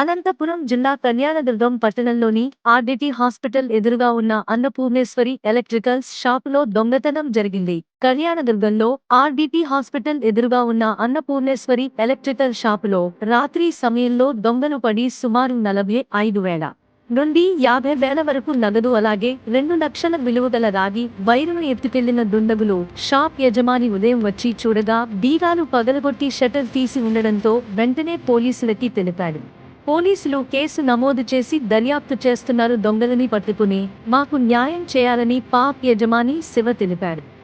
అనంతపురం జిల్లా కన్యానదుర్గం పట్టణంలోని RDT hospital ఎదురుగా ఉన్న అన్నపూర్ణేశ్వరి ఎలక్ట్రికల్స్ షాపులో దొంగతనం జరిగింది. కన్యానదుర్గంలో ఆర్డిటి హాస్పిటల్ ఎదురుగా ఉన్న అన్నపూర్ణేశ్వరి ఎలక్ట్రికల్ షాపులో రాత్రి సమయంలో దొంగలు పడి సుమారు నలభై ఐదు వేల నుండి యాభై వేల వరకు నగదు అలాగే రెండు లక్షల విలువగల రాగి వైరును ఎత్తుకెళ్ళిన దుండగులు షాప్ యజమాని ఉదయం వచ్చి చూడగా బీగాలు పగలగొట్టి షట్టర్ తీసి ఉండడంతో వెంటనే పోలీసులకి తెలిపాడు. పోలీసులు కేసు నమోదు చేసి దర్యాప్తు చేస్తున్నారు దొంగలని పట్టుకుని. మాకు న్యాయం చేయాలని పాప్ యజమాని శివ తెలిపాడు.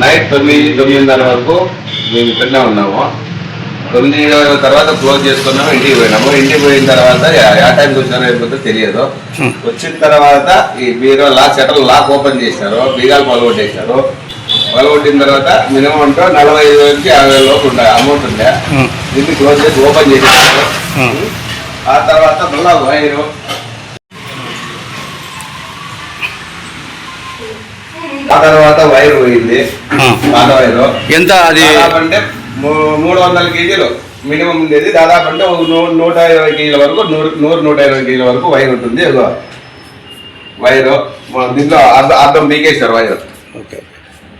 నైట్ తొమ్మిది తొమ్మిదిన్నర వరకు మేము ఇక్కడనే ఉన్నాము. తొమ్మిది తర్వాత క్లోజ్ చేసుకున్నాము ఇంటికి పోయినాము. ఇంటికి పోయిన తర్వాత యా టైంకి వచ్చినారో అయిపోతే తెలియదు. వచ్చిన తర్వాత ఈ bureau lock shutter lock open చేసినారు బీగాలు పగలగొట్టేసినారు పగలగొట్టిన తర్వాత మినిమం అంటే నలభై ఐదు నుంచి యాభై వేల లోపు ఉండే అమౌంట్ ఉండే. దీన్ని క్లోజ్ చేసి ఓపెన్ చేసినారు ఆ తర్వాత మళ్ళా వైరు తర్వాత వైర్ పోయింది. పాత వైరు. ఎంత అది? అంటే మూడు వందల కేజీలు మినిమం ఉండేది. దాదాపు అంటే నూట ఇరవై కేజీల వరకు నూరు నూరు నూట ఇరవై కేజీల వరకు వైర్ ఉంటుంది. వైరు. దీంట్లో అర్ధం అర్థం బీకేశారు వైర్. ఓకే.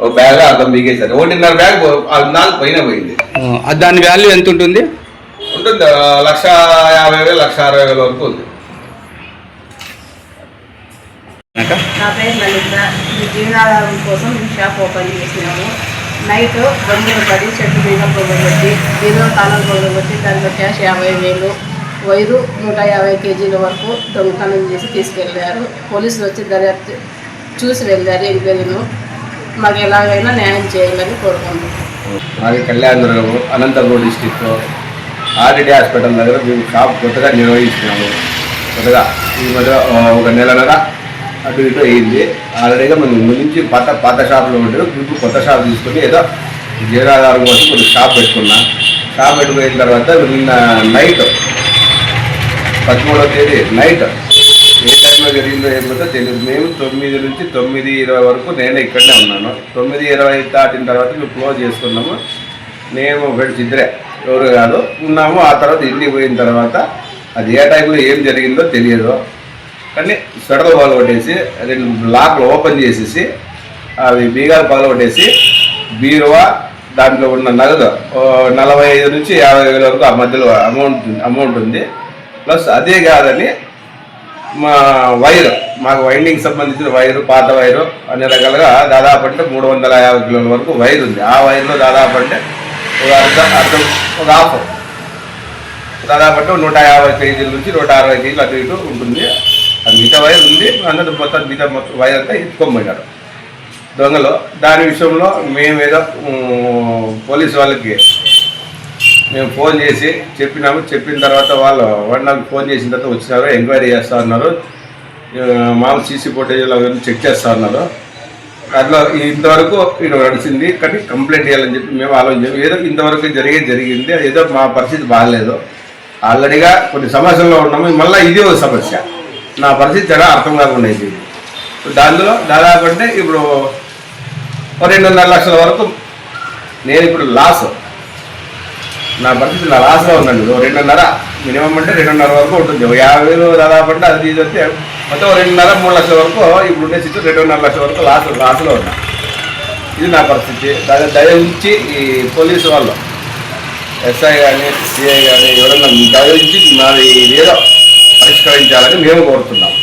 ఒక బ్యాగ్ అర్థం బీకేశారు ఒకటిన్నర బ్యాగ్ నాలుగు పైన పోయింది. దాని వాల్యూ ఎంత ఉంటుంది? ఉంటుంది. లక్ష యాభై వేలు లక్ష అరవై వేల వరకు ఉంది. నా పేరు లలిత. జీవనాధారం కోసం మేము షాప్ ఓపెన్ చేసినాము. నైట్ బంధువులు పడి చెట్టు మీద పొగబెట్టి బీరో తాళం పొగబెట్టి దాంట్లో క్యాష్ యాభై వేలు వైరు నూట యాభై కేజీల వరకు దొంగతనం చేసి తీసుకెళ్ళారు. పోలీసులు వచ్చి దర్యాప్తు చూసి వెళ్ళారు ఎంక్వైరీను మాకు ఎలాగైనా న్యాయం చేయాలని కోరుకుంటున్నాం. మాది Kalyandurgam Anantapur district RDT hospital దగ్గర మేము షాప్ కొత్తగా నిర్వహిస్తున్నాము కొత్తగా ఈ మధ్య ఒక నెలన్నర అటు ఇటు అయింది. ఆల్రెడీగా మనం ముందు నుంచి పాత పాత షాప్లో ఉంటే ఇప్పుడు కొత్త షాప్ తీసుకుని ఏదో జీవనాధారం కోసం కొంచెం షాప్ పెట్టుకున్నా. షాప్ పెట్టుకున్న తర్వాత నిన్న నైట్ పదమూడవ తేదీ నైట్ ఏ టైంలో జరిగిందో ఏమిటో తెలియదు మేము తొమ్మిది నుంచి తొమ్మిది ఇరవై వరకు నేను ఇక్కడనే ఉన్నాను. తొమ్మిది ఇరవై దాటిన తర్వాత మేము క్లోజ్ చేసుకున్నాము. నేను ఫ్రెండ్స్ ఇద్దరే ఎవరు కాదు ఉన్నాము. ఆ తర్వాత ఇంటికి పోయిన తర్వాత అది ఏ టైంలో ఏం జరిగిందో తెలియదు కానీ స్వెటర్ పగలగొట్టేసి రెండు లాక్లు ఓపెన్ చేసేసి అవి బీగాలు పగలగొట్టేసి బీరువా దాంట్లో ఉన్న నగదు నలభై ఐదు నుంచి యాభై వేల వరకు ఆ మధ్యలో అమౌంట్ అమౌంట్ ఉంది. ప్లస్ అదే కాదని మా వైర్ మాకు వైండింగ్ సంబంధించిన వైరు పాత వైరు అన్ని రకాలుగా దాదాపు అంటే మూడు వందల యాభై కిలోల వరకు వైర్ ఉంది. ఆ వైర్లో దాదాపు అంటే ఒక అర్థం అర్థం ఒక హాఫ్. దాదాపు అంటే నూట యాభై కేజీల నుంచి నూట అరవై కేజీలు అటు ఇటు ఉంటుంది. అది మిగతా వైర్ ఉంది అందరూ మొత్తం మిగతా మొత్తం వైర్ అంతా ఎత్తుకోబోయినారు. దొంగలు దాని విషయంలో మేము ఏదో పోలీసు వాళ్ళకి మేము ఫోన్ చేసి చెప్పినాము. చెప్పిన తర్వాత వాళ్ళు వన్ నాకు ఫోన్ చేసిన తర్వాత వచ్చినారు ఎంక్వైరీ చేస్తా ఉన్నారు. మామూలు సీసీ ఫుటేజ్ అవన్నీ చెక్ చేస్తా ఉన్నారు. అట్లా ఇంతవరకు ఇది నడిచింది కానీ కంప్లైంట్ చేయాలని చెప్పి మేము ఆలోచించాము. ఏదో ఇంతవరకు జరిగే జరిగింది ఏదో మా పరిస్థితి బాగాలేదు. ఆల్రెడీగా కొన్ని సమస్యల్లో ఉన్నాము మళ్ళీ ఇది ఒక సమస్య. నా పరిస్థితి చాలా అర్థం కాకుండా అయిపోయింది దానిలో దాదాపు అంటే ఇప్పుడు రెండున్నర లక్షల వరకు నేను ఇప్పుడు లాస్ నా పరిస్థితి నా లాస్లో ఉందండి. రెండున్నర మినిమం అంటే రెండున్నర వరకు ఉంటుంది. యాభై వేలు దాదాపు అంటే అది ఇది వస్తే మొత్తం రెండున్నర మూడు లక్షల వరకు ఇప్పుడు ఉండే స్థితి రెండున్నర లక్షల వరకు లాస్ లాస్లో ఉన్నా. ఇది నా పరిస్థితి. దాని దయించి ఈ పోలీసు వాళ్ళు ఎస్ఐ కానీ సిఐ కానీ ఎవరైనా దయ ఉంచి మాది ఏదో పరిష్కరించాలని మేము కోరుతున్నాం.